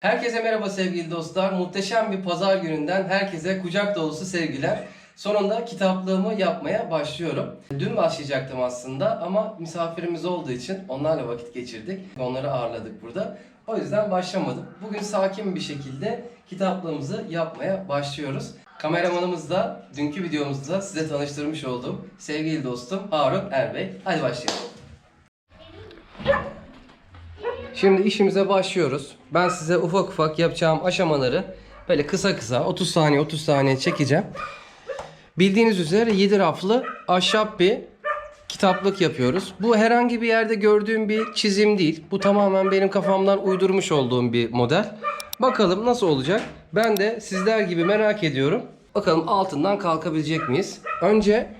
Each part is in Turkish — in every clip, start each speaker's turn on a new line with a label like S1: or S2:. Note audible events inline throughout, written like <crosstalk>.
S1: Herkese merhaba sevgili dostlar. Muhteşem bir pazar gününden herkese kucak dolusu sevgiler. Sonunda kitaplığımı yapmaya başlıyorum. Dün başlayacaktım aslında ama misafirimiz olduğu için onlarla vakit geçirdik. Onları ağırladık burada. O yüzden başlamadım. Bugün sakin bir şekilde kitaplığımızı yapmaya başlıyoruz. Kameramanımız da dünkü videomuzda size tanıştırmış olduğum sevgili dostum Harun Erbey. Hadi başlayalım. Şimdi işimize başlıyoruz. Ben size ufak ufak yapacağım aşamaları böyle kısa kısa 30 saniye 30 saniye çekeceğim. Bildiğiniz üzere 7 raflı ahşap bir kitaplık yapıyoruz. Bu herhangi bir yerde gördüğüm bir çizim değil. Bu tamamen benim kafamdan uydurmuş olduğum bir model. Bakalım nasıl olacak? Ben de sizler gibi merak ediyorum. Bakalım altından kalkabilecek miyiz? Önce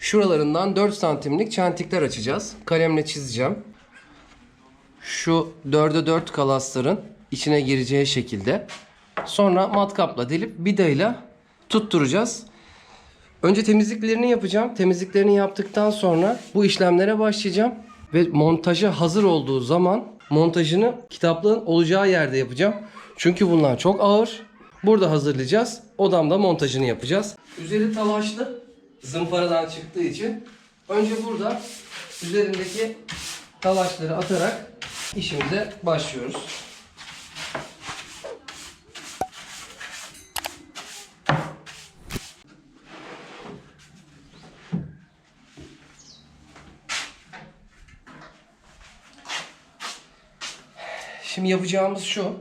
S1: şuralarından 4 santimlik çentikler açacağız. Kalemle çizeceğim şu 4'e 4 kalasların içine gireceği şekilde. Sonra matkapla delip vidayla tutturacağız. Önce temizliklerini yapacağım. Temizliklerini yaptıktan sonra bu işlemlere başlayacağım. Ve montaja hazır olduğu zaman montajını kitaplığın olacağı yerde yapacağım. Çünkü bunlar çok ağır. Burada hazırlayacağız. Odamda montajını yapacağız. Üzeri talaşlı zımparadan çıktığı için önce burada üzerindeki talaşları atarak işimize başlıyoruz. Şimdi yapacağımız şu.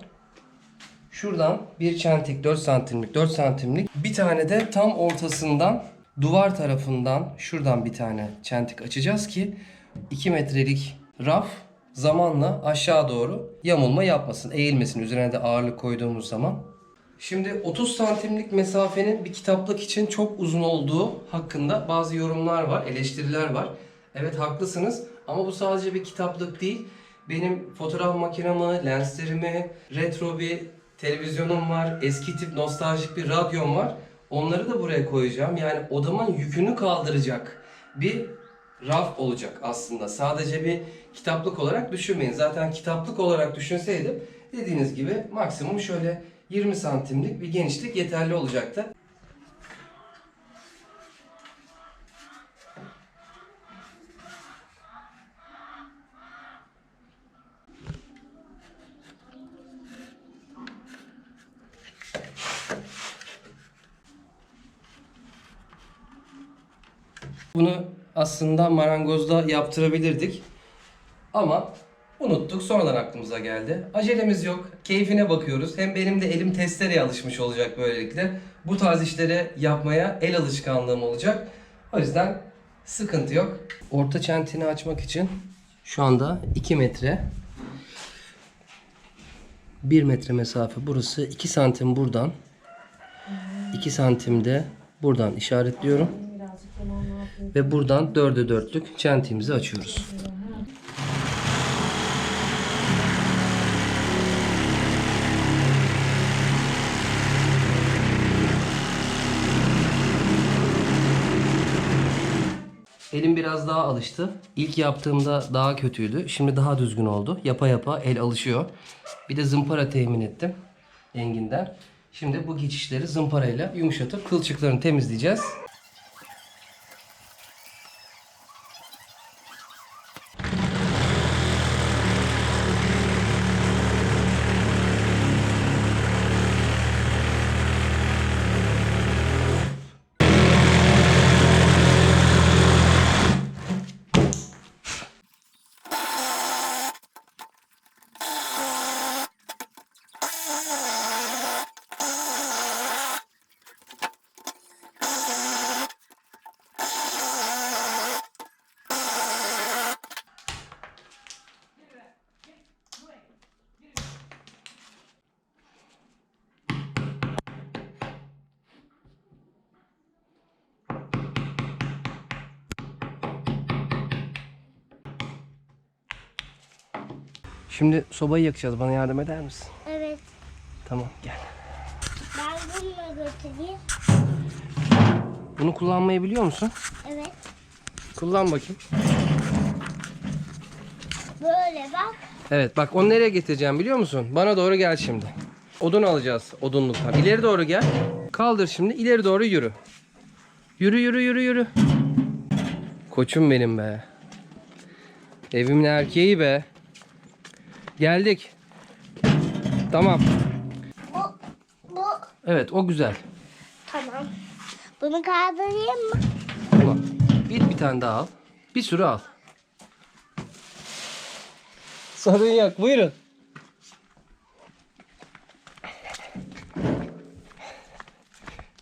S1: Şuradan bir çentik 4 santimlik 4 santimlik bir tane de tam ortasından duvar tarafından şuradan bir tane çentik açacağız ki 2 metrelik raf zamanla aşağı doğru yamulma yapmasın, eğilmesin üzerine de ağırlık koyduğumuz zaman. Şimdi 30 santimlik mesafenin bir kitaplık için çok uzun olduğu hakkında bazı yorumlar var, eleştiriler var. Evet haklısınız ama bu sadece bir kitaplık değil. Benim fotoğraf makinamı, lenslerimi, retro bir televizyonum var, eski tip nostaljik bir radyom var. Onları da buraya koyacağım. Yani odamın yükünü kaldıracak bir raf olacak aslında. Sadece bir kitaplık olarak düşünmeyin. Zaten kitaplık olarak düşünseydim dediğiniz gibi maksimum şöyle 20 santimlik bir genişlik yeterli olacaktı. Bunu aslında marangozda yaptırabilirdik. Ama unuttuk. Sonradan aklımıza geldi. Acelemiz yok. Keyfine bakıyoruz. Hem benim de elim testereye alışmış olacak böylelikle. Bu tarz işleri yapmaya el alışkanlığım olacak. O yüzden sıkıntı yok. Orta çentini açmak için şu anda 2 metre 1 metre mesafe burası 2 santim buradan 2 santimde buradan işaretliyorum. Ve buradan 4'e 4'lük çentiğimizi açıyoruz. Elim biraz daha alıştı. İlk yaptığımda daha kötüydü. Şimdi daha düzgün oldu. Yapa yapa el alışıyor. Bir de zımpara temin ettim. Enginden. Şimdi bu geçişleri zımparayla yumuşatıp kılçıklarını temizleyeceğiz. Şimdi sobayı yakacağız. Bana yardım eder misin?
S2: Evet.
S1: Tamam gel.
S2: Ben bununla götüreyim.
S1: Bunu kullanmayı biliyor musun?
S2: Evet.
S1: Kullan bakayım.
S2: Böyle bak.
S1: Evet bak onu nereye getireceğim biliyor musun? Bana doğru gel şimdi. Odun alacağız odunluktan. İleri doğru gel. Kaldır şimdi ileri doğru yürü. Yürü yürü yürü yürü. Koçum benim be. Evimin erkeği be. Geldik. Tamam.
S2: Bu, bu.
S1: Evet o güzel.
S2: Tamam. Bunu kaldırayım mı?
S1: Tamam. Bir, bir tane daha al. Bir sürü al. Sorun yok. Buyurun.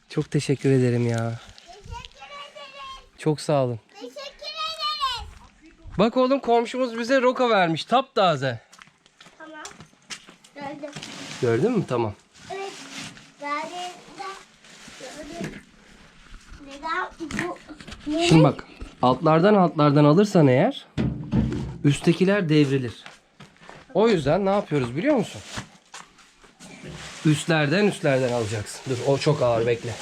S1: Çok teşekkür ederim ya.
S2: Teşekkür ederiz.
S1: Çok sağ olun.
S2: Teşekkür ederiz.
S1: Bak oğlum komşumuz bize roka vermiş. Taptaze. Gördün mü? Tamam.
S2: Evet.
S1: Şimdi bak. Altlardan altlardan alırsan eğer üsttekiler devrilir. O yüzden ne yapıyoruz biliyor musun? Üstlerden üstlerden alacaksın. Dur o çok ağır bekle.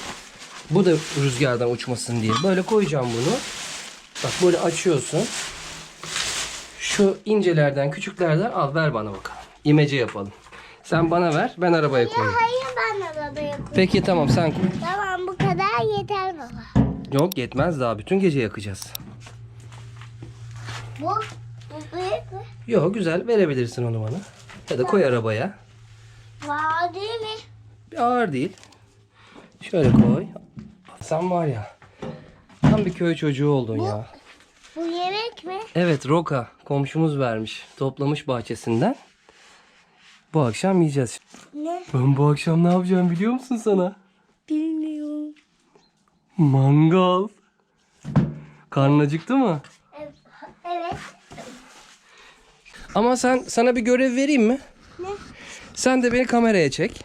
S1: Bu da rüzgardan uçmasın diye. Böyle koyacağım bunu. Bak böyle açıyorsun. Şu incelerden küçüklerden al ver bana bakalım. İmece yapalım. Sen bana ver ben arabaya
S2: Ya
S1: koyayım.
S2: hayır ben arabaya koyayım.
S1: Peki tamam sen koy.
S2: Tamam bu kadar yeter baba.
S1: Yok yetmez daha bütün gece yakacağız.
S2: Bu, bu büyük mü?
S1: Yok güzel verebilirsin onu bana. Ya da koy arabaya.
S2: Var değil mi?
S1: Bir ağır değil. Şöyle koy. Sen var ya. Tam bir köy çocuğu oldun ya.
S2: Bu yemek mi?
S1: Evet roka komşumuz vermiş. Toplamış bahçesinden. Bu akşam yiyeceğiz.
S2: Ne?
S1: Ben bu akşam ne yapacağım biliyor musun sana?
S2: Bilmiyorum.
S1: Mangal. Karnın acıktı mı?
S2: Evet.
S1: Ama sen sana bir görev vereyim mi?
S2: Ne?
S1: Sen de beni kameraya çek.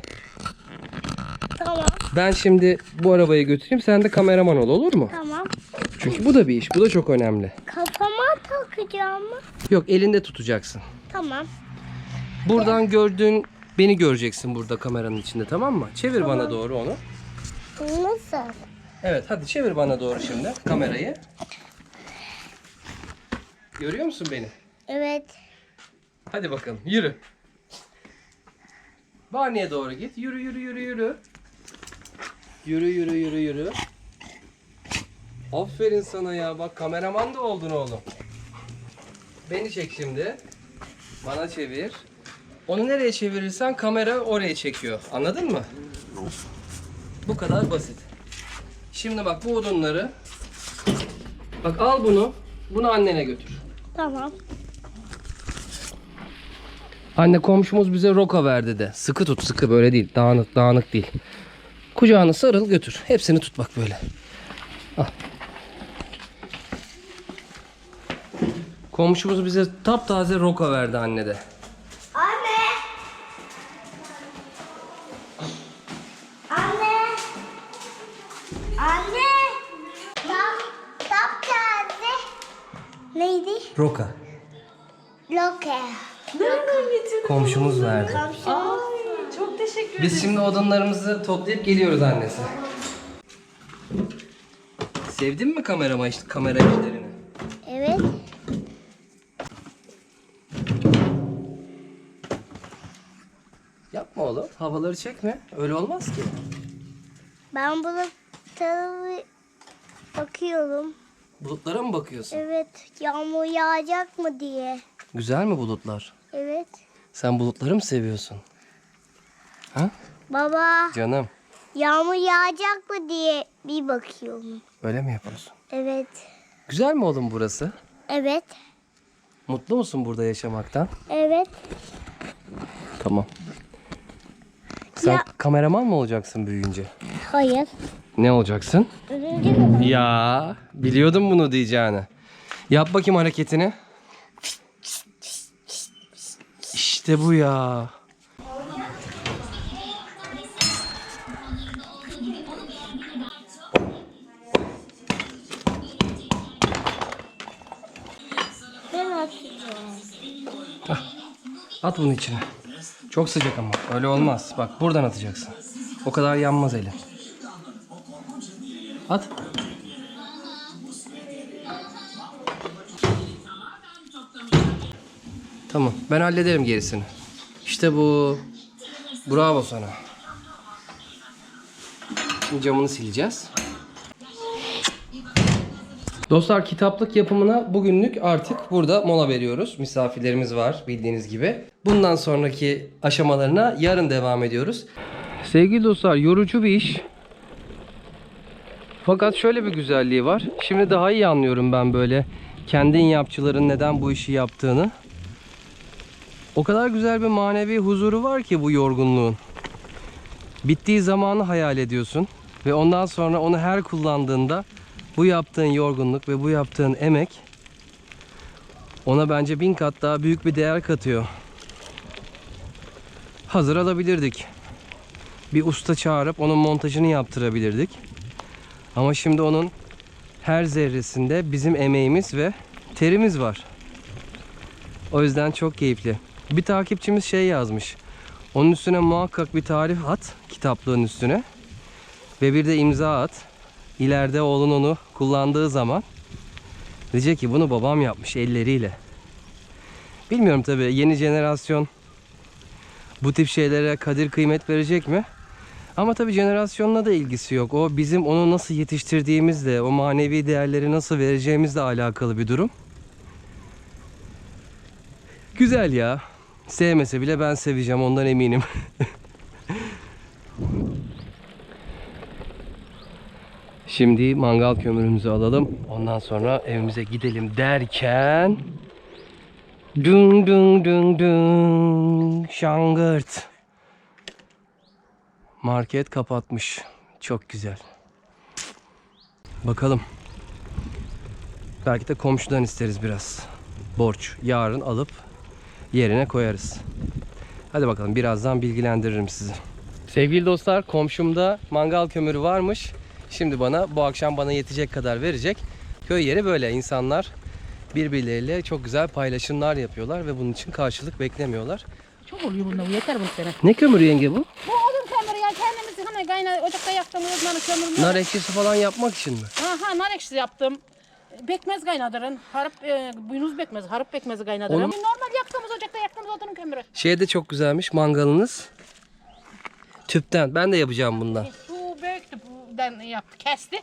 S2: Tamam.
S1: Ben şimdi bu arabayı götüreyim. Sen de kameraman ol olur mu?
S2: Tamam.
S1: Çünkü bu da bir iş. Bu da çok önemli.
S2: Kafama takacağım mı?
S1: Yok elinde tutacaksın.
S2: Tamam.
S1: Buradan gördüğün beni göreceksin burada kameranın içinde tamam mı? Çevir bana doğru onu.
S2: Nasıl?
S1: Evet hadi çevir bana doğru şimdi kamerayı. Görüyor musun beni?
S2: Evet.
S1: Hadi bakalım yürü. Barney'e doğru git. Yürü yürü yürü yürü. Yürü yürü yürü yürü. Aferin sana ya. Bak kameraman da oldun oğlum. Beni çek şimdi. Bana çevir. Onu nereye çevirirsen kamera oraya çekiyor. Anladın mı? Bu kadar basit. Şimdi bak bu odunları Bak al bunu. Bunu annene götür.
S2: Tamam.
S1: Anne komşumuz bize roka verdi de. Sıkı tut sıkı böyle değil. Dağınık dağınık değil. Kucağını sarıl götür. Hepsini tut bak böyle. Al. Komşumuz bize taptaze roka verdi anne de. Roka.
S2: Loke.
S1: Komşumuz verdi.
S2: Komşumuz.
S3: Çok teşekkür
S1: Biz şimdi odunlarımızı toplayıp geliyoruz annesi. Sevdin mi kamerama işte kamera işlerini?
S2: Evet.
S1: Yapma oğlum. Havaları çekme. Öyle olmaz ki.
S2: Ben bunu tabii bakıyorum.
S1: Bulutlara mı bakıyorsun?
S2: Evet. Yağmur yağacak mı diye.
S1: Güzel mi bulutlar?
S2: Evet.
S1: Sen bulutları mı seviyorsun? Ha?
S2: Baba
S1: Canım.
S2: yağmur yağacak mı diye bir bakıyorum.
S1: Öyle mi yapıyorsun?
S2: Evet.
S1: Güzel mi oğlum burası?
S2: Evet.
S1: Mutlu musun burada yaşamaktan?
S2: Evet.
S1: Tamam. Sen
S2: Ya-
S1: kameraman mı olacaksın büyüyünce?
S2: Hayır.
S1: Ne olacaksın? Ya biliyordum bunu diyeceğini. Yap bakayım hareketini. İşte bu ya.
S2: Ben atacağım.
S1: At bunu içine. Çok sıcak ama. Öyle olmaz. Bak buradan atacaksın. O kadar yanmaz eli. At. Tamam. Ben hallederim gerisini. İşte bu. Bravo sana. Şimdi camını sileceğiz. Dostlar kitaplık yapımına bugünlük artık burada mola veriyoruz. Misafirlerimiz var bildiğiniz gibi. Bundan sonraki aşamalarına yarın devam ediyoruz. Sevgili dostlar yorucu bir iş. Fakat şöyle bir güzelliği var. Şimdi daha iyi anlıyorum ben böyle kendin yapçıların neden bu işi yaptığını. O kadar güzel bir manevi huzuru var ki bu yorgunluğun. Bittiği zamanı hayal ediyorsun ve ondan sonra onu her kullandığında bu yaptığın yorgunluk ve bu yaptığın emek ona bence bin kat daha büyük bir değer katıyor. Hazır alabilirdik. Bir usta çağırıp onun montajını yaptırabilirdik. Ama şimdi onun her zerresinde bizim emeğimiz ve terimiz var. O yüzden çok keyifli. Bir takipçimiz şey yazmış. Onun üstüne muhakkak bir tarif at kitaplığın üstüne. Ve bir de imza at. İleride oğlun onu kullandığı zaman diyecek ki bunu babam yapmış elleriyle. Bilmiyorum tabi yeni jenerasyon bu tip şeylere kadir kıymet verecek mi? Ama tabii jenerasyonla da ilgisi yok. O bizim onu nasıl yetiştirdiğimizle, o manevi değerleri nasıl vereceğimizle alakalı bir durum. Güzel ya. Sevmese bile ben seveceğim ondan eminim. <laughs> Şimdi mangal kömürümüzü alalım. Ondan sonra evimize gidelim derken Dün dün dün dün şangırt. Market kapatmış. Çok güzel. Bakalım. Belki de komşudan isteriz biraz. Borç. Yarın alıp yerine koyarız. Hadi bakalım birazdan bilgilendiririm sizi. Sevgili dostlar komşumda mangal kömürü varmış. Şimdi bana bu akşam bana yetecek kadar verecek. Köy yeri böyle insanlar birbirleriyle çok güzel paylaşımlar yapıyorlar ve bunun için karşılık beklemiyorlar.
S3: Çok oluyor bunda bu yeter bu sene.
S1: Ne kömürü yenge bu?
S3: Bu kayna ocakta yaktığımız odunların kömürünü.
S1: Nar ekşisi falan yapmak için mi?
S3: Aha nar ekşisi yaptım. Bekmez kaynadırın. Harap, e, buynuz bekmezi, harap bekmezi kaynadırın.
S1: Onun-
S3: Normal yaktığımız ocakta yaktığımız odunun kömürü.
S1: Şey de çok güzelmiş mangalınız. Tüpten. Ben de yapacağım bundan.
S3: E, Su büyüktü buradan yaptı, kesti.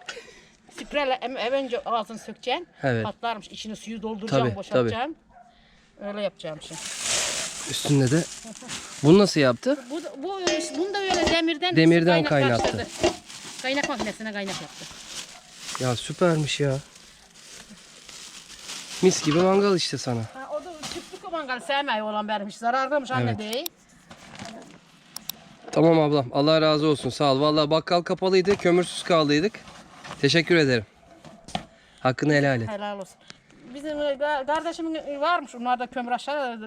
S3: Em- önce ağzını sökeceksin.
S1: Evet.
S3: Patlarmış. içine suyu dolduracağım,
S1: Tabii,
S3: boşaltacağım. Öyle yapacağım şimdi.
S1: Üstünde de. Bunu nasıl yaptı?
S3: Bu, bu, öyle demirden,
S1: Demirden
S3: kaynak
S1: kaynattı.
S3: karıştırdı. Kaynak makinesine kaynak yaptı.
S1: Ya süpermiş ya. Mis gibi mangal işte sana.
S3: Ha, o da tüplü mangal sevmeyi olan vermiş. Zararlıymış anne
S1: Evet.
S3: değil.
S1: Tamam ablam. Allah razı olsun. Sağ ol. Vallahi bakkal kapalıydı. Kömürsüz kaldıydık. Teşekkür ederim. Hakkını helal et.
S3: Helal olsun. Bizim e, ka- kardeşimin varmış onlarda kömür aşağıda.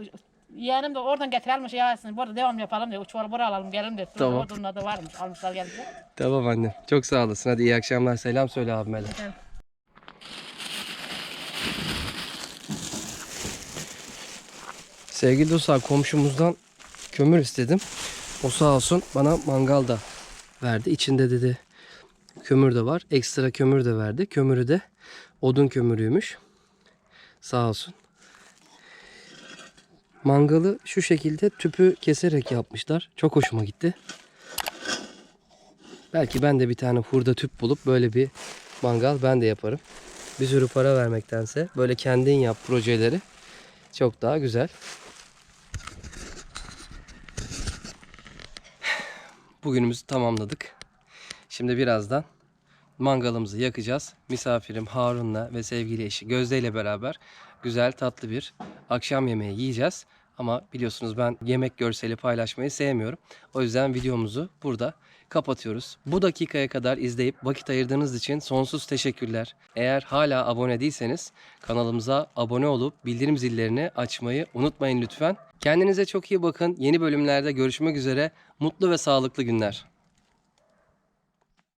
S3: Yeğenim de oradan getirilmiş yağsın. Bu arada devam yapalım diye. Uçvalı buraya alalım gelin dedi.
S1: Tamam.
S3: Onlar da varmış. Almışlar geldiler.
S1: Tamam anne. Çok sağ olasın. Hadi iyi akşamlar. Selam söyle abime de.
S3: Efendim.
S1: Sevgili dostlar komşumuzdan kömür istedim. O sağ olsun bana mangal da verdi. İçinde dedi kömür de var. Ekstra kömür de verdi. Kömürü de odun kömürüymüş. Sağ olsun. Mangalı şu şekilde tüpü keserek yapmışlar. Çok hoşuma gitti. Belki ben de bir tane hurda tüp bulup böyle bir mangal ben de yaparım. Bir sürü para vermektense böyle kendin yap projeleri çok daha güzel. <sighs> Bugünümüzü tamamladık. Şimdi birazdan mangalımızı yakacağız. Misafirim Harun'la ve sevgili eşi Gözde ile beraber güzel tatlı bir akşam yemeği yiyeceğiz. Ama biliyorsunuz ben yemek görseli paylaşmayı sevmiyorum. O yüzden videomuzu burada kapatıyoruz. Bu dakikaya kadar izleyip vakit ayırdığınız için sonsuz teşekkürler. Eğer hala abone değilseniz kanalımıza abone olup bildirim zillerini açmayı unutmayın lütfen. Kendinize çok iyi bakın. Yeni bölümlerde görüşmek üzere. Mutlu ve sağlıklı günler.